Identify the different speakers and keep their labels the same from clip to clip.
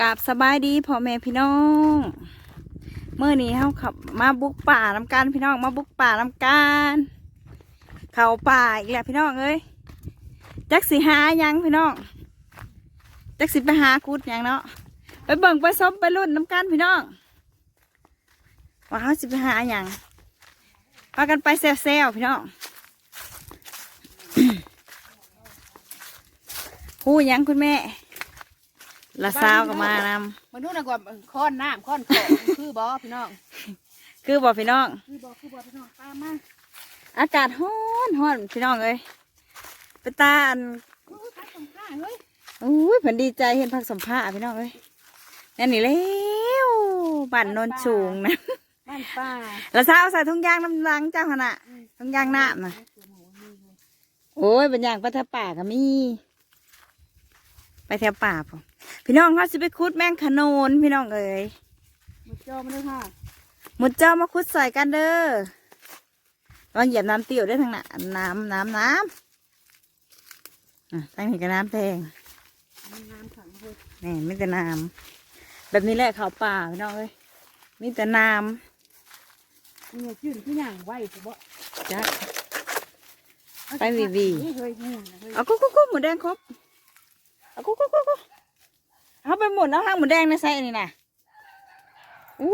Speaker 1: กับสบายดีพ่อแม่พี่น้องเมื่อนี้เขาขับมาบุกป่าน้ำกันพี่น้องมาบุกป่าน้ำกันเขาป่าอีกแล้วพี่น้องเอ้ยจักสิหายังพี่น้องจักสิไปหาคุดยังเนาะไปเบิ่งไปซบไปรุ่นน้ำกันพี่น้องว่าเขาสิไปหายังพากันไปแซวๆพี่น้องหูยังคุณแม่ ละสาวก็มานำ
Speaker 2: มาดูนะกว่าค้อนน้ำค้อนของคือบอพี่น้อง
Speaker 1: คือบอกพี่น้อง
Speaker 2: คือบอคือบอพี่น้องตามมา
Speaker 1: อากาศร้อนร้อนพี่น้องเอ้ยไปตาอัน
Speaker 2: โอ้ยพัดสงข้าเฮ้ย
Speaker 1: อุ้ยเพิ่นดีใจเห็นพักสัมภาพี่น้องเอ้ยนั่นนี่แล้วบ้านโนนสูงนะ
Speaker 2: บ้านป้า
Speaker 1: แล้วสาวใส่ถุงยางน้ำลังเจ้าขณะถุงยางน้ำนะโอ้ยเป็นยางไปแถวป่าก็มี ไปแถวป่าพอพี่น้องเขาสิไปคุดแมงขนนพี่น้องเอ้ย
Speaker 2: มาเจอมาเลยค่ะ
Speaker 1: หมุดเจ้ามาคุดใส่กันเด้อระวังเหยียบน้ำเตี้ยวได้อทางนั้นน้ำน้ำน้ำอะตั้งนี้ก็น้ำแพง
Speaker 2: มีน้ำขังเลย
Speaker 1: นี่มีแต่น้ำแบบนี้แหละเขาป่าพี่น้องเอ้ยมีแต่น้
Speaker 2: มีชื่นที่ย่างไหวสิบ่ำ
Speaker 1: จ้ะไปวีวี
Speaker 2: เฮ้ยงูนะเฮ้ย
Speaker 1: เอากุ๊กกุ๊กกุ๊กหมูแดงครบเอา กุ๊กกุ๊กกุ๊กกุ๊กเอาไปหมุนเอาห้างหมูแดงในไส้นี่นะอู้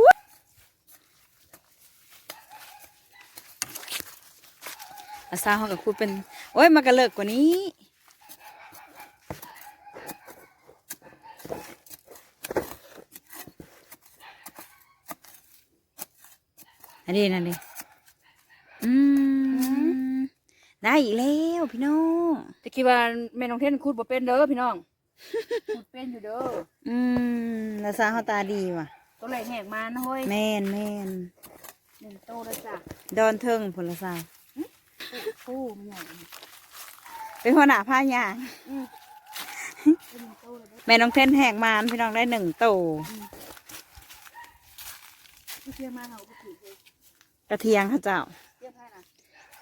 Speaker 1: อาซาเขากับคุณเป็น โอ้ยมากระเลิกกว่านี้อันนี้นั่นดิอืม ได้อีกแล้วพี่น้อง
Speaker 2: ตะกี้ว่าแม่น้องเทนคูดบ่เป็นเด้อพี่น้อง คูดเป็นอยู่เด้อ
Speaker 1: อืมนาซาเขาตาดีว่ะ
Speaker 2: ตัวไหลแหกมานะเฮ้ย
Speaker 1: แม่นแม่น
Speaker 2: หนึ่งโตแล้วจ้ะ
Speaker 1: ดอนเทิงผลสาว
Speaker 2: โอ้มันใหญ่
Speaker 1: เป็นหัวหน้าผ้ายาง
Speaker 2: อืมเป็นหนึ่งโตแล้วเด้อ
Speaker 1: แม่น้องเทนแหกมานพี่น้องได้หนึ่งโต
Speaker 2: ที่เที่ยงมาเขาก็ถือเลย
Speaker 1: กระเทียงเขาเจ้า
Speaker 2: เที่ยงให้นะ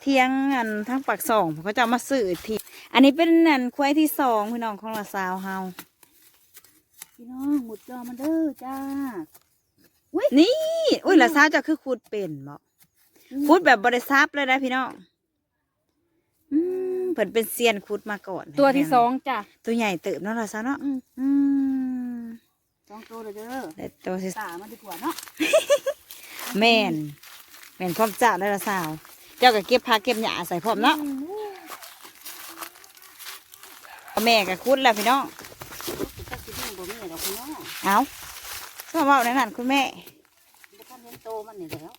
Speaker 1: เทียงอันทั้งปากสองเขาจะเอามาสื่อที อันนี้เป็นอันควายที่สองพี่น้องของละสาวเฮา
Speaker 2: พี่น้องหมุดจอมันเด้อจ้า
Speaker 1: นี่อุ้ยละสาวเจะคือขุดเป็นบ่ขุดแบบบริษัทเลยนะพี่น้องอืมเพิ่นเป็นเซียนขุดมาก่อน
Speaker 2: ตัวที่สองจ้ะ
Speaker 1: ตัวใหญ่เติบเนาะละสาวเนาะ
Speaker 2: อืม
Speaker 1: อืม
Speaker 2: สองตัวเลยเด้อ
Speaker 1: แต่ตัวที่
Speaker 2: ตามันดีกว่าเนาะ
Speaker 1: แม่นแม่นพร้อมเจ้าได้ละสาว เจ้าก็เก็บผักเก็บหญ้าใส่พร้อมเนาะ แม่ก็คุดแล้วพี่น้อง
Speaker 2: ก็สิเห็นบ่มีดอกพี่น้อง
Speaker 1: เอาก็เว่าในนั้นคุณแม่
Speaker 2: บ่ทันเห็นโตมันนี่แล้ว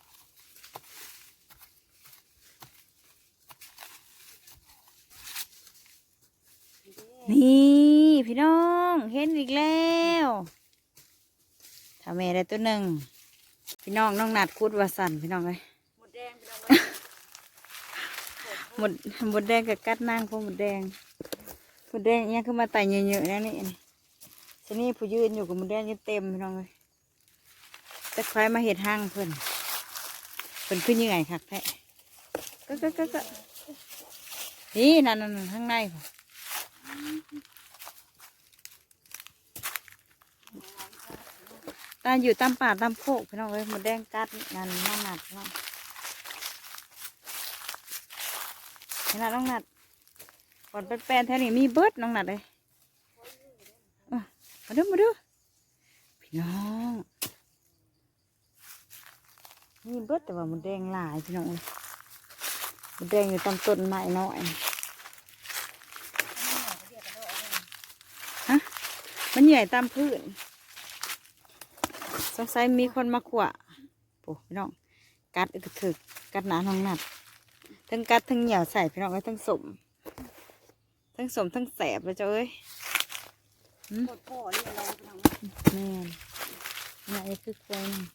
Speaker 1: นี่พี่น้องเห็นอีกแล้วถ้าแม่ได้ตัวหนึ่งพี่น้องน้องนัดคุดว่าสั่นพี่น้องเลย
Speaker 2: หมดแดงพี่น้องเอ้ย
Speaker 1: หมดหมดแดงกับกัดนางพวกหมดแดงห มดแดงเนี่ยคือมาไต่เยอะๆนะนี่ชนี่ผู้ยืนอยู่กับหมดแดงเต็มพี่น้องเลยจะใครมาเห็ดห้างเพิ่นเพิ่นขึ้นยังไงคักแท้ก็ก็ก็ก็นี่นั่นนั่นข้างในพุ่นตาอยู่ตามป่าตามโคกพี่น้องเอ้ยหมดแดงกัดนั่นน้องนัดนาะเห็นไหมน้องนัด ก่อนเป็นแฟนแถวนี้มีเบิร์ดน้องหนัดเลยมาดูมาดูพี่น้องมีเบิร์ดแต่ว่ามันแดงหลายพี่น้องเลยมันแดงอยู่ตามต้นไม้น้อยฮะมันใหญ่ตามพื้นสงสัยมีคนมาขวะโอ้พี่น้องกัดอึกถึกกัดหนาน้องหนัดทั้งกัดทั้งเหนียวใส่พี่น้องก็ทั้งสม ทั้งสมทั้งแสบเลยเจ้าเอ้ย
Speaker 2: โคตรพ่อนี่อะไรพี่น้อง
Speaker 1: แม่นนี่นคือควายนี่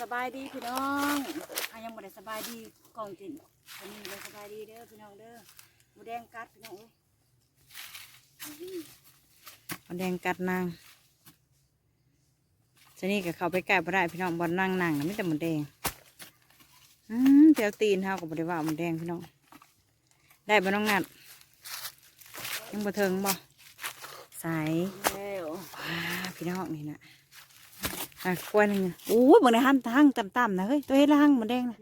Speaker 2: สบายดีพี่น้องอายังบ่ได้สบายดีกองจินวันนี้เลยสบายดีเด้อพี่น้องเด้อหมูแดงกัดพี่น้องเอ้ยนี่
Speaker 1: มันแดงกัดนางจะนี่กับเขาไปใกล้บ่ได้พี่น้องบอลนั่งนั่งนะไม่แต่หมันแดงอืมแถวตีนเท้ากับบริว่าหมันแดงพี่น้อง ได้บ่น้องนัด ยังบ่เทิงบ่ใส
Speaker 2: แล้ว
Speaker 1: ว้าวพี่น้องนี่นะอะกล้วยหนึงโอ้ยบางในห้างห้างต่ำๆนะเฮ้ยตัวเฮ็ดละห้างหมดแดงนะ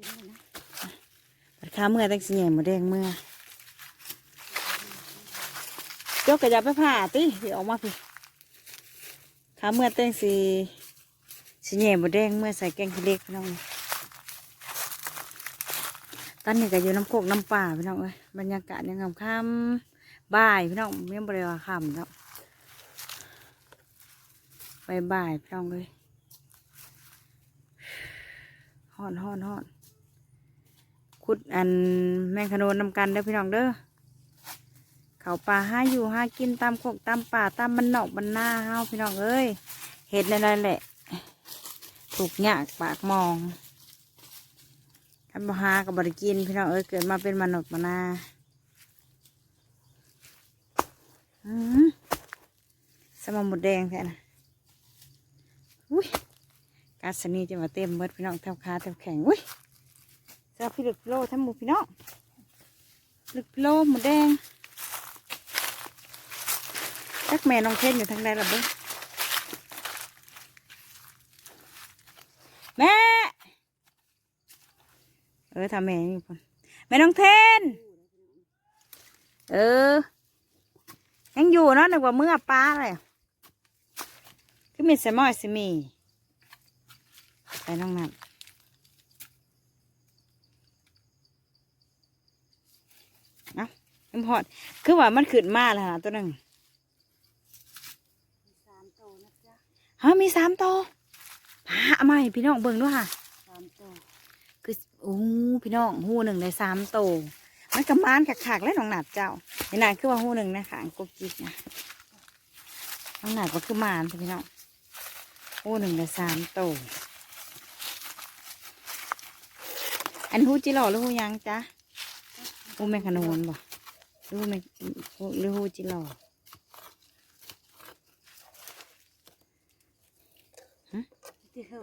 Speaker 1: ปัดขาเมื่อตั้งสิแหน่หมดแดงเมื่อเจ้ากระยับไปผ่าติสิออกมาพี่ขาเมื่อตั้งสิสิแหน่หมดแดงเมื่อใส่แกงขี้เหล็กพี่น้องนี่ตอนนี้ก็อยู่น้ำโคกน้ำป่าพี่น้องเอ้ยบรรยากาศยังงามค่ำ บ่ายพี่น้องเมื่อบริวารคำเนาะบายบายพี่น้องเลยฮอนฮอนฮอนขุดอันแมงขนนนำกันเด้อพี่น้องเด้อเขาป่าห้าอยู่ห้ากินตามโคกตามป่าตามบันนอกบันหน้าเฮาพี่น้องเอ้ยเห็ดในนั้นแหละ ถูกยากปากมองคันบ่หากับบริกินพี่น้องเอ้ยเกิดมาเป็นมนุษย์มานาอืม สมหมดแดงแท้นะอุ้ยกาสนีจะมาเต็มเบิดพี่น้องแถวขาแถวแข็งอุ้ยจ้าพี่ลึกโลทั้งหมดพี่น้องลึกโลหมูแดงจักแม่น้องเทนอยู่ทางใดล่ะเบิ้งแม่ เออทำแม่นี่คนแม่น้องเทน เออ ยังอยู่เนาะนึกว่าเมื่อป้าเลย มีสมอยสิมี ไปน้องนัดเอ้าน้ำพอด คือว่ามันขึ้นมาแล้วนะตัวหนึ่ง
Speaker 2: สามโตนะจ๊ะ
Speaker 1: ฮะมีสามตัวหาเอามาให้พี่น้องเบิ่งด้วยค่ะ
Speaker 2: สามโต
Speaker 1: คือโอ้พี่น้องหูหนึ่งในสามตัวมันกระมานขากๆแล้วน้องหนัดเจ้าในนานคือว่าหูหนึ่งนะขางกบจิกนะน้องหนัดก็คือมานพี่น้อง หูหนึ่งในสามตัวอันหูจิหล่อหรือหูยังจ๊ะหูแมงขนนบ่หรือหูแมงหรือหูจิหล่อ
Speaker 2: ที่เขา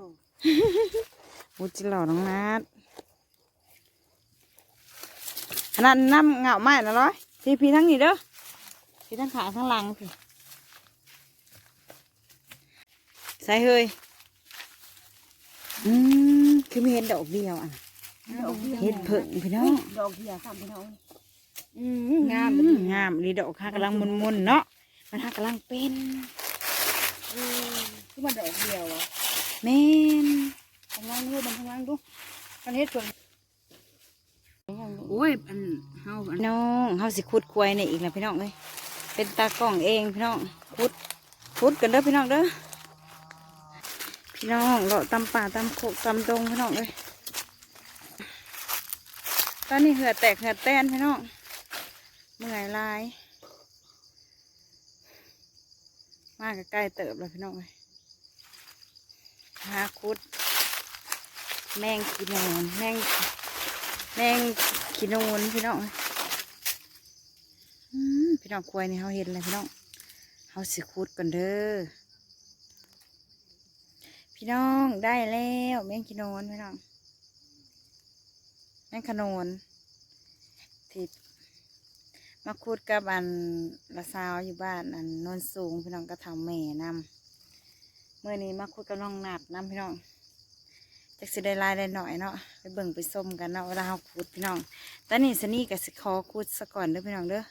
Speaker 1: หูจิหล่อน้องนัดขนาดน้ำเหงาไม้นะร้อยพี่พี่ทั้งนี้เด้อพี่ทั้งขาทั้งหลังพี่ ใส่เฮยอืมคือไม่เห็นดอกเดียวอะ
Speaker 2: ดอกเบี้ย
Speaker 1: เห็ดเผิงพี่น้อง
Speaker 2: ดอกเบี้ยสามพี่น้อง
Speaker 1: อืมงามเลยงามดีดอกค่ะกำลังมุนๆเนาะมันค่ะกำลังเป็น
Speaker 2: เออคือมันดอกเดียวอะ
Speaker 1: แม่น
Speaker 2: ข้างล่างดูมันข้างล่างดูมันเฮ็ดส่วน
Speaker 1: โอ้ยอันเฮาอันน้องเฮาสิขุดควายในอีกแล้วพี่น้องเอ้ยเป็นตากล้องเองพี่น้องขุดขุดกันเด้อพี่น้องเด้อ พี่น้องเลาตำป่าตำโคกตำดงพี่น้องเอ้ยตอนนี้เหือแตกเหือแตนพี่น้องเมื่อยลาย มากใกล้เติบแล้วพี่น้องเอ้ยหาขุด แมงกินแมงแมงแมงขีนูนพี่น้องพี่น้องควายนี่เขาเห็นเลยพี่น้องเขาสิขุดกันเด้อ พี่น้องได้แล้วแมงขีนูนพี่น้องแมงขนูนที่มาขุดกับอันละสาวอยู่บ้านอันโนนสูงพี่น้องก็ทำแม่นำเมื่อนี้มาขุดกับน้องหนัดนำพี่น้องจักสิได้ลายได้หน่อยเนาะไปเบิ่งไปส้มกันเนาะเวลาเราขุดพี่น้องตอนนี้สนี่กับสิขอขุดซะก่อนเด้อพี่น้องเด้อ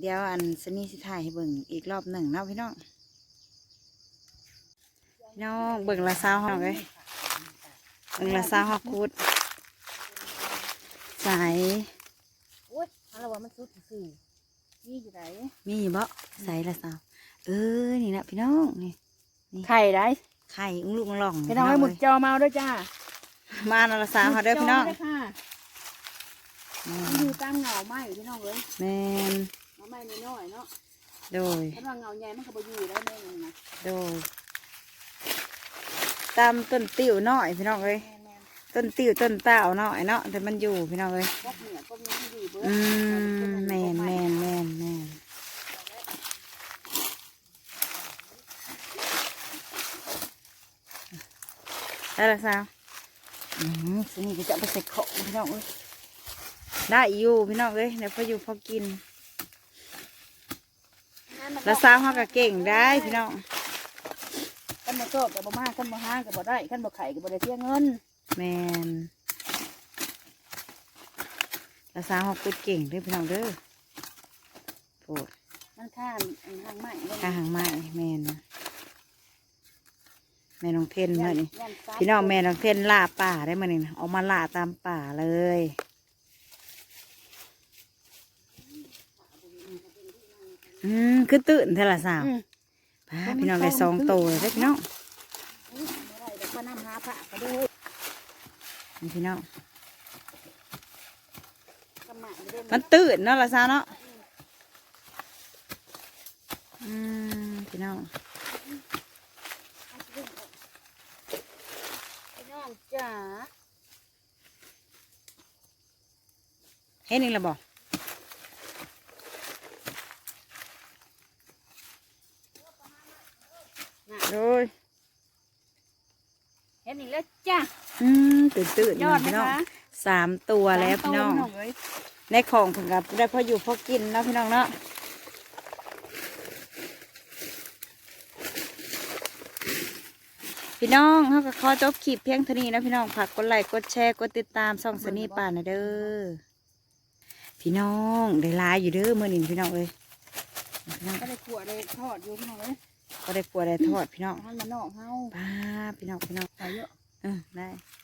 Speaker 1: เดี๋ยวอันสนี่สิถ่ายให้เบิ่งอีกรอบหนึ่งเนาะพี่น้อง น้องเบิ่งละซาวห้องเลยเบิ่งละซาวห้องขุดใส
Speaker 2: โอ้ยอะไรวะมันสุดสื่อนี่อยู่ไหน
Speaker 1: มีบ่ใสละซาวเออนี่นะพี่น้องนี่
Speaker 2: ไข่ได้
Speaker 1: ไข่อุ้งลูกหล่อง
Speaker 2: พี่น้องให้หมุด
Speaker 1: เอ้ย
Speaker 2: จอมาด้วยจ้า
Speaker 1: มาเนาะละซาวเฮาเด้อพี่น้อง
Speaker 2: หมุดจมาด้วยค่ะ
Speaker 1: อื
Speaker 2: มัน
Speaker 1: ม
Speaker 2: อยู่ตามเงาไม้พี่น้องเลย
Speaker 1: แม่น
Speaker 2: เงาไม้น้อยๆเนาะ
Speaker 1: โดย
Speaker 2: ถ้าว่าเงาใหญ่มันก็บ่อยู่ได้แม่นนะ
Speaker 1: โดย ตามต้นติ๋วน้อยพี่น้องเอ้ย
Speaker 2: แม่แม่
Speaker 1: ต้นติ๋วต้นเต่าน้อยเนาะแต่มันอยู่พี่น้องเอ้ย
Speaker 2: พวกเหนือพวกนี้อยู่เบิด
Speaker 1: อืมแมนแมนแมนแมนได้และสาวอืมสินี่ก็จะเอาไปใส่ของพี่น้องเอ้ยได้อยู่พี่น้องเอ้ยเดี๋ยวพออยู่พอกินแล้วสาวเขาก็เก่งได้พี่น้อง
Speaker 2: นบ่ชอบก็บ่มาคันบ่ห้างก็บ่ได้คันบ่ไข่ก็บ่ได้เสียเงิน
Speaker 1: แมนละสาวเขากุดเก่งเด้วยพี่น้องเด้อโปรด
Speaker 2: มันค่าอันห้างใหม่เงิน
Speaker 1: ข้าหางไม้แมนแม่น้องเทนเมื่อนี่
Speaker 2: ย่านซับ
Speaker 1: พี่น้องแม่น้องเทนล่าป่าได้มานี่นะออกมาล่าตามป่าเลยอืมคือตื่นเทอละสาว
Speaker 2: อืม
Speaker 1: พาพี่น้องได้สองโตเลยเด้อพี่น้อง
Speaker 2: อุ้ยบ่ได้เดี๋ยวมานํหาพระก็ดู
Speaker 1: นี่พี่น้อง
Speaker 2: กำหมายเด้
Speaker 1: มันตื่นเนาะละสาวเนาะอืมพี่น้อง
Speaker 2: พี่น้องจ๋า
Speaker 1: เห็นอีกแล้วบอกโอ้ย
Speaker 2: เห็นอีกแล้วจ้า
Speaker 1: อืม ตื่นตื่น
Speaker 2: ยอดไหม
Speaker 1: พี่น้อง
Speaker 2: คะ
Speaker 1: สามตัวแล้วพี่น้อง
Speaker 2: เอ้ย
Speaker 1: ในของถึงกับได้พออยู่พอกินเนาะพี่น้องเนาะพี่น้องเขาก็ขอจบคลิปเพียงเท่านี้นะพี่น้องฝากกดไลค์กดแชร์กดติดตามส่องสนีป่านะเด้อพี่น้องได้หลายอยู่เด้อมื่อนี้พี่น้องเอ้ยพี่น้อง
Speaker 2: ก็ได้ขวดได้ทอดอยู่พี่น้องเอ้ย
Speaker 1: ก็ได้กลัวได้ทอดพี่น้อง
Speaker 2: ทานมานนอกเฮา
Speaker 1: ป้าพี่น้องพี่น้อง
Speaker 2: ใส่เยอะ
Speaker 1: เออได้
Speaker 2: เ